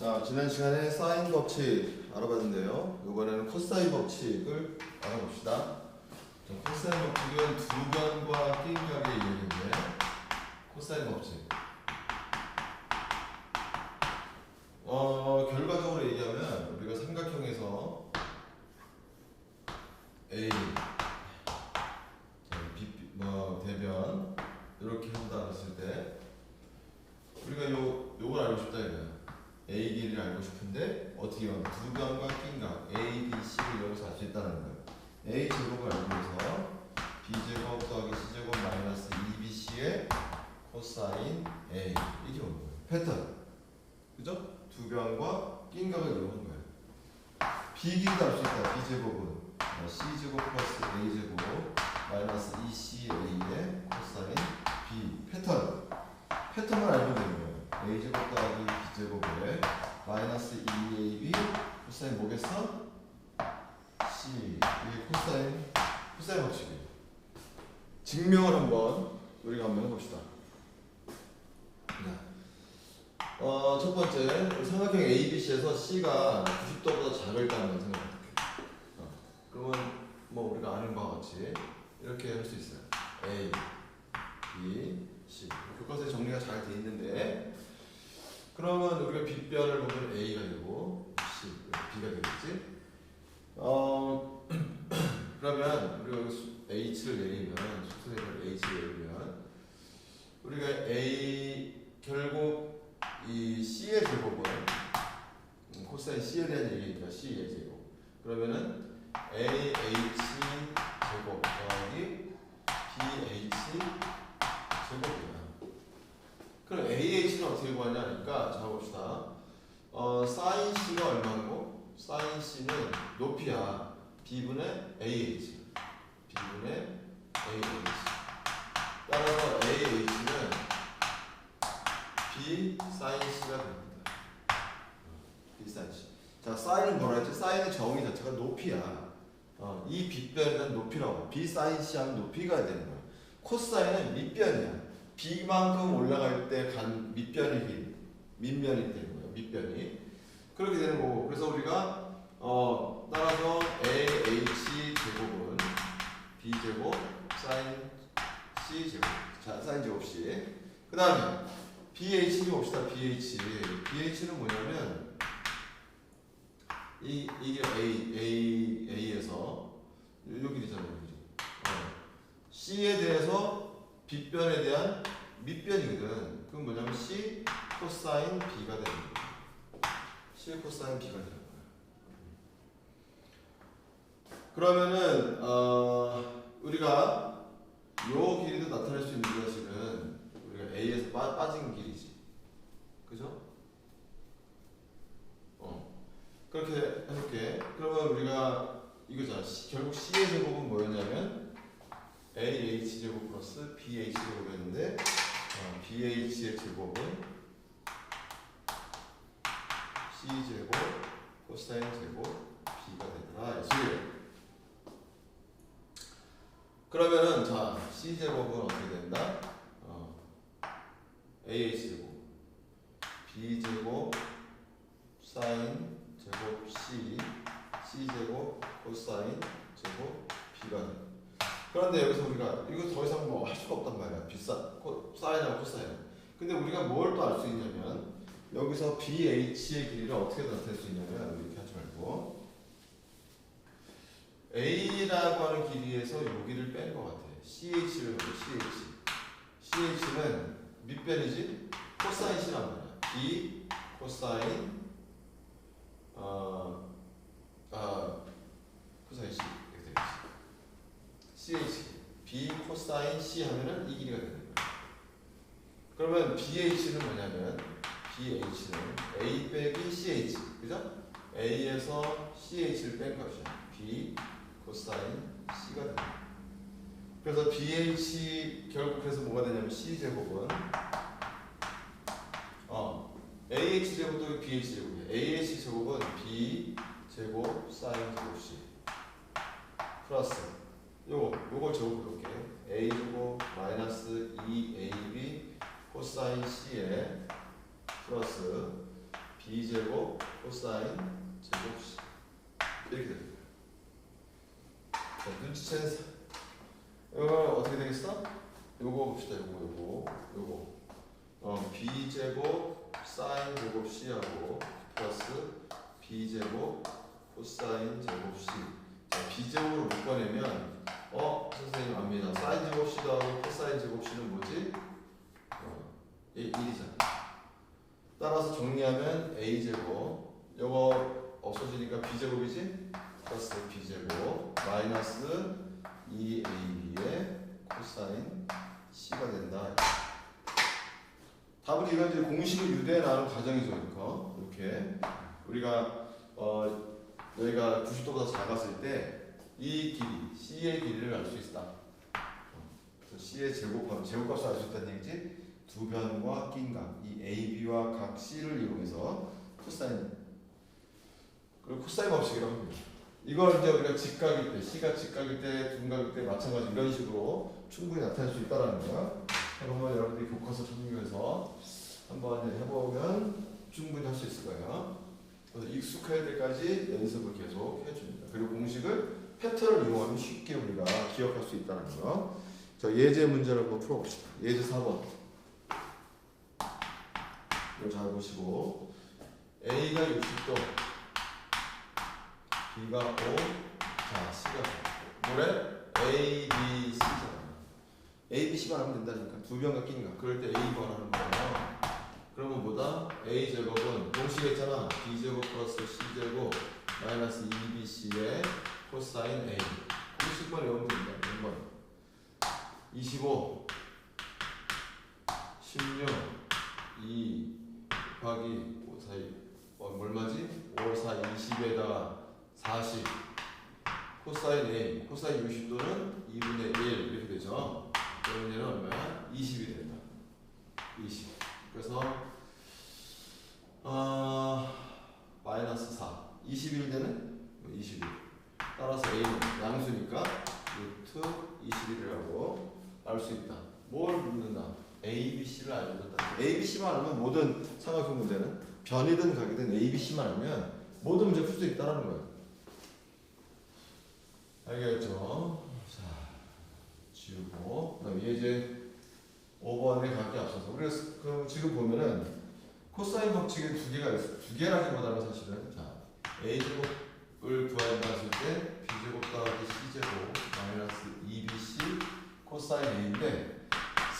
자, 지난 시간에 사인 법칙 알아봤는데요. 이번에는 코사인 법칙을 알아봅시다. 자, 코사인 법칙은 두 변과 낀각의 이해인데 코사인 법칙. 어, 결과적으로 얘기하면 우리가 삼각형에서 A 자, B, 뭐 대변 이렇게 한다 했을 때 우리가 요 요걸 알고 싶다 이거야. A 길이를 알고 싶은데 어떻게 하면 두 변과 낀각 A, B, C를 여기서 알 수 있다는 거예요. A 제곱을 위해서 B 제곱 더하기 C 제곱 마이너스 2BC의 코사인 A 이게 오는 거예요. 패턴 그죠? 두 변과 낀각을 이용한 거예요. B 길이도 알수 있다. B 제곱은 어, C 제곱 플러스 A 제곱 마이너스 2CA의 코사인 B 패턴 패턴을 알면 되는 거예요. A 제곱 더하기 B 제곱에 마이너스 2AB 코사인 뭐겠어? C 이게 코사인 코사인 법칙이에요. 증명을 한번 우리가 한번 해봅시다. 네. 어, 첫 번째 삼각형 ABC에서 C가 90도보다 작을 때 한번 생각해 볼게요. 어, 그러면 뭐 우리가 아는 바와 같이 이렇게 할 수 있어요. A, B, C. 교과서에 정리가 잘 돼 있는데 그러면 우리가 빗변을 보면 A가 되고 B가 되겠지? 어 그러면 우리가 H를 내리면 수소대를 H를 내리면 우리가 A 결국 이 C의 제곱은 음, 코사인 C에 대한 얘기니까 C의 제곱 그러면은 AH 제곱 더하기 BH 제곱이야. 그럼 AH는 어떻게 구하냐 하니까 자 봅시다. 어, 사인 C가 얼마고? 사인 C는 높이야. B분의 AH. B분의 AH. 따라서 AH는 B 사인 C가 됩니다. B 사인 C. 자, 사인은 뭐라 했지? 사인의 정의 자체가 높이야. 어, 이 빗변은 높이라고. B 사인 C 하면 높이가 되는 거야. 코사인은 밑변이야. B만큼 올라갈 때간긴 밑면이 되는 거예요. 밑변이 그렇게 되는 거고. 그래서 우리가 어 따라서 AH 제곱은 B 제곱 사인 C 제곱. 자 사인 제곱 C. 그 다음에 BH 봅시다. BH. BH는 뭐냐면 이 이게 A A A에서 요 길이잖아요. 그죠? 어. C에 대해서 빗변에 대한 밑변이거든. 그건 뭐냐면 C 코사인 B가 되는 거야. C 코사인 B가 되는 거야. 그러면은 어, 우리가 요 길이도 나타낼 수 있는 것은 우리가 A에서 빠, 빠진 길이지. 그죠? 어. 그렇게 해볼게. 그러면 우리가. C- 결국 C의 제곱은 뭐였냐면 AH 제곱 플러스 BH 제곱이었는데 어, BH의 제곱은 C 제곱 코사인 제곱 B가 되더라. 이소리예요. 그러면은 자 C 제곱은 어떻게 된다? 어, AH 제곱 B 제곱 사인 제곱 C C 제곱 코사인 제곱 B가 된다. 그런데 여기서 우리가 이거 더 이상 뭐 할 수가 없단 말이야. 비싸 코, 사인하고 코사인. 근데 우리가 뭘 또 알 수 있냐면 여기서 BH의 길이를 어떻게 나타낼 수 있냐면 이렇게 하지 말고 A라고 하는 길이에서 여기를 뺀 것 같아. CH를 보고 CH. CH는 밑변이지 코사인 C란 말이야. B 코사인 어, 아 코사인 C 이렇게 되겠지. CH B 코사인 C 하면은 이 길이가 되는 거야. 그러면 BH는 뭐냐면 BH는 A 빼기 CH 그죠? A에서 CH를 뺀 것이야. B 코사인 C가 거야. 그래서 BH 결국 그래서 뭐가 되냐면 C 제곱은 어 AH 제곱도 BH 제곱이야. AH 제곱은 B 제곱 사인 제곱 C 플러스 요거 요걸 제곱해 볼게. A 제곱 마이너스 2AB 코사인 C에 플러스 b제곱 코사인 제곱 c 이렇게 됩니다. 자, 눈치챈 사- 이거 어떻게 되겠어? 요거 봅시다. 요거 요거 요거 어 b제곱 사인 제곱 c하고 플러스 b제곱 코사인 제곱 c 자 b제곱으로 묶어내면 어 선생님 압니다. 사인 제곱 c도 하고 코사인 제곱 c는 뭐지? 어, 1이잖아. 따라서 정리하면 a 제곱 요거 없어지니까 b 제곱이지? 플러스 b 제곱 마이너스 2ab의 코사인 c가 된다. 답은 이건 이제 공식을 유대해 나가는 과정이죠, 이거 이렇게 우리가 어 여기가 90도보다 작았을 때 이 길이 c의 길이를 알 수 있다. 그래서 c의 제곱하면 제곱값을 알 수 있다는 얘기지. 두 변과 낀 각, 이 AB와 각 C를 이용해서 코사인 그리고 코사인 법칙이라고 합니다. 이걸 이제 우리가 직각일 때, C가 직각일 때, 둔각일 때 마찬가지 이런 식으로 충분히 나타낼 수 있다라는 거야. 한번 여러분들이 교과서 참고해서 한번 해보면 충분히 할 수 있을 거예요. 그래서 익숙할 때까지 연습을 계속 해줍니다. 그리고 공식을 패턴을 이용하면 쉽게 우리가 기억할 수 있다는 거. 자 예제 문제를 한번 풀어봅시다. 예제 4번. 이거 잘 보시고 A가 60도, B가 5, 자 C가 4. 뭐래? A, B, C잖아. A, B, C만 하면 된다니까. 두 변과 끼니까. 그럴 때 A 구하라는 거예요. 그러면 뭐다? A 제곱은 공식에 있잖아. B 제곱 플러스 C 제곱 마이너스 2BC의 코사인 A. 공식만 외우면 된다. 1번. 25 16 2 곱하기 5 사이 어, 얼마지? 5, 4, 20에다가 40 코사인 A 코사인 60도는 2분의 1 이렇게 되죠? 그러면 얘는 얼마야? 20이 된다. 20 그래서 어, 마이너스 4 21되는 21 따라서 A는 양수니까 루트 21이라고 알 수 있다 뭘 묻는다? A, B, C를 알려줬다. A, B, C만 알면 모든 삼각형 문제는 변이든 각이든 A, B, C만 알면 모든 문제 풀 수 있다는 거예요. 알겠죠? 자, 지우고 그다음 예제 5번에 가기 앞서서 우리가 스- 그럼 지금 보면은 코사인 법칙이 두 개가 있어. 두 개라기보다는 사실은 자 A 제곱을 구한다 했을 때 B 제곱 더하기 C 제곱 마이너스 2BC 코사인 A인데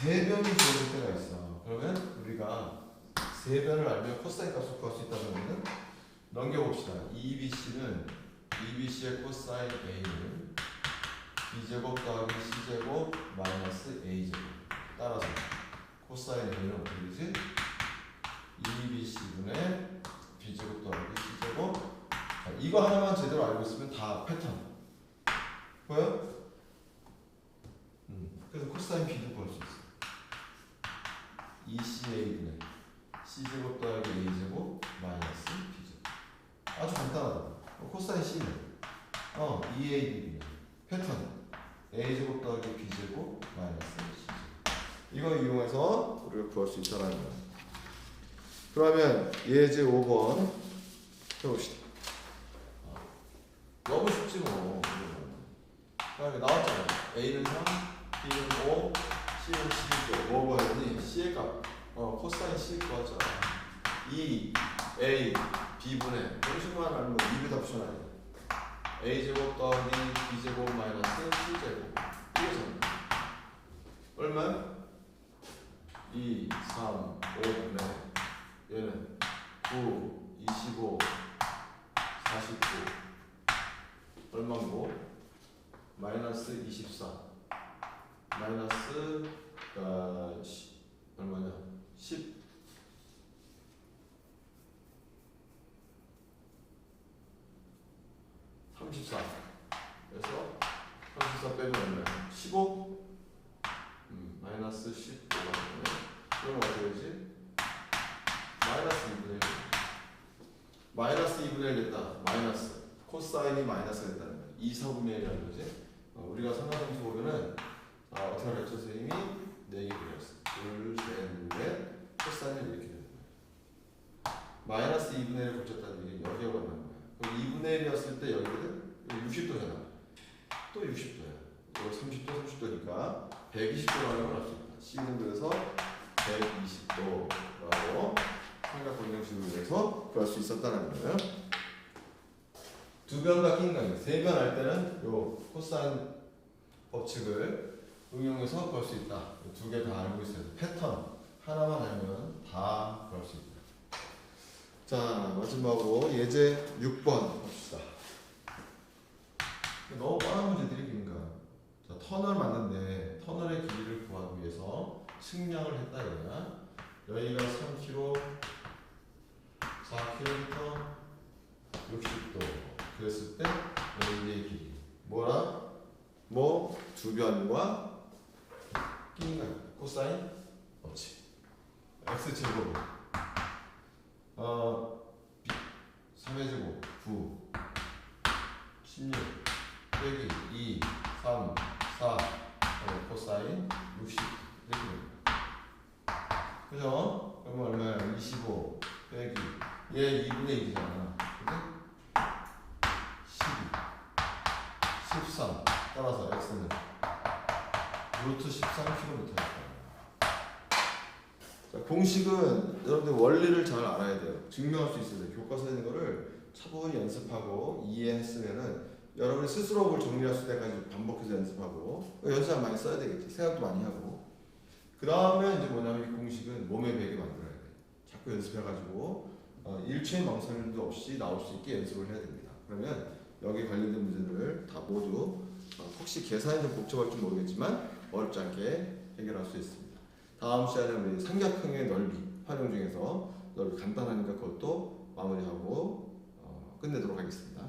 세 변이 주어질 때가 있어. 그러면 우리가 세 변을 알면 코사인 값을 구할 수 있다는 거는 넘겨봅시다. 2BC는 2BC의 코사인 A는 B제곱 더하기 C제곱 마이너스 A제곱 따라서 코사인 A는 어떻게 되지? 2BC분의 B제곱 더하기 C제곱 자, 이거 하나만 제대로 알고 있으면 다 패턴 보여? 음, 그래서 코사인 B도 구할 수 있어 2CA분의 C제곱 더하기 A제곱 마이너스 B제곱. 아주 간단하다. 어, 코사인 C는 어 2AB분의 패턴. A제곱 더하기 B제곱 마이너스 C제곱. 이거 이용해서 우리가 구할 수 있다는 거야. 그러면 예제 5번 해봅시다. 어, 너무 쉽지 뭐. 그다음에 나왔잖아 A는 3, B는 5 C는 12죠. 뭐 구하니? C의 값. 어, 코사인 C 구하자. 2 A B분의 공식만 알면 2를 다 붙여놔야 돼. A 제곱 더하기 B 제곱 마이너스 C 제곱. 이거잖아. 얼마? 2, 3, 5, 네. 얘는 9, 25, 49. 얼마고? 마이너스 24. 마이너스 어, 시, 얼마냐? 10 34 그래서 34 빼면 얼마야? 15? 음, 마이너스 10 그럼 어떻게 되지? 마이너스 2분의 1 마이너스 2분의 1 됐다 마이너스 코 사인이 마이너스가 됐다는 거야 2, 4분의 1이라는 거지 어, 우리가 삼각형수 보면은 아, 어떻게 하랬죠 선생님이? 4개 그렸어 둘, 셋, 넷 코사인을 이렇게 되는 거야 마이너스 2분의 1을 고쳤다는 얘기는 여기에 관한 거야. 그럼 2분의 1이었을 때 여기는 60도잖아. 또 60도야. 이거 30도, 30도니까 120도라는 걸 있다. C는 그래서 120도라고 삼각관정식으로 해서 구할 수 있었다는 거예요. 두 변과 낀 관계, 세변 할 때는 요 코사인 법칙을 응용해서 구할 수 있다. 두 개 다 알고 있어요. 패턴 하나만 알면 다 구할 수 있다. 자 마지막으로 예제 6번 봅시다. 너무 뻔한 문제들이 긴가. 자 터널 맞는데 터널의 길이를 구하기 위해서 측량을 했다 이거야. 여기가 3km, 4km, 60도. 그랬을 때 여기의 길이 뭐라? 뭐두 변과 낀가 코사인 없지. x 제곱 어 3의 제곱 9 16 빼기 2 3 4 그다음에 코사인 60 이렇게 됩니다. 그죠? 그러면 얼마야? 25 빼기 얘 2분의 1이잖아. 근데 12 13 따라서 x는 루트 13km일 거야. 자, 공식은 여러분들 원리를 잘 알아야 돼요. 증명할 수 있어야 돼요. 교과서에 있는 거를 차분히 연습하고 이해했으면은 여러분이 스스로 뭘 정리할 때까지 반복해서 연습하고 연습 많이 써야 되겠지. 생각도 많이 하고. 그 다음에 이제 뭐냐면 이 공식은 몸에 배게 만들어야 돼. 자꾸 연습해가지고 어, 일체의 망설임도 없이 나올 수 있게 연습을 해야 됩니다. 그러면 여기 관련된 문제들을 다 모두 어, 혹시 계산이 좀 복잡할지 모르겠지만 어렵지 않게 해결할 수 있습니다. 다음 시간에 우리 삼각형의 넓이 활용 중에서 넓이 간단하니까 그것도 마무리하고 어, 끝내도록 하겠습니다.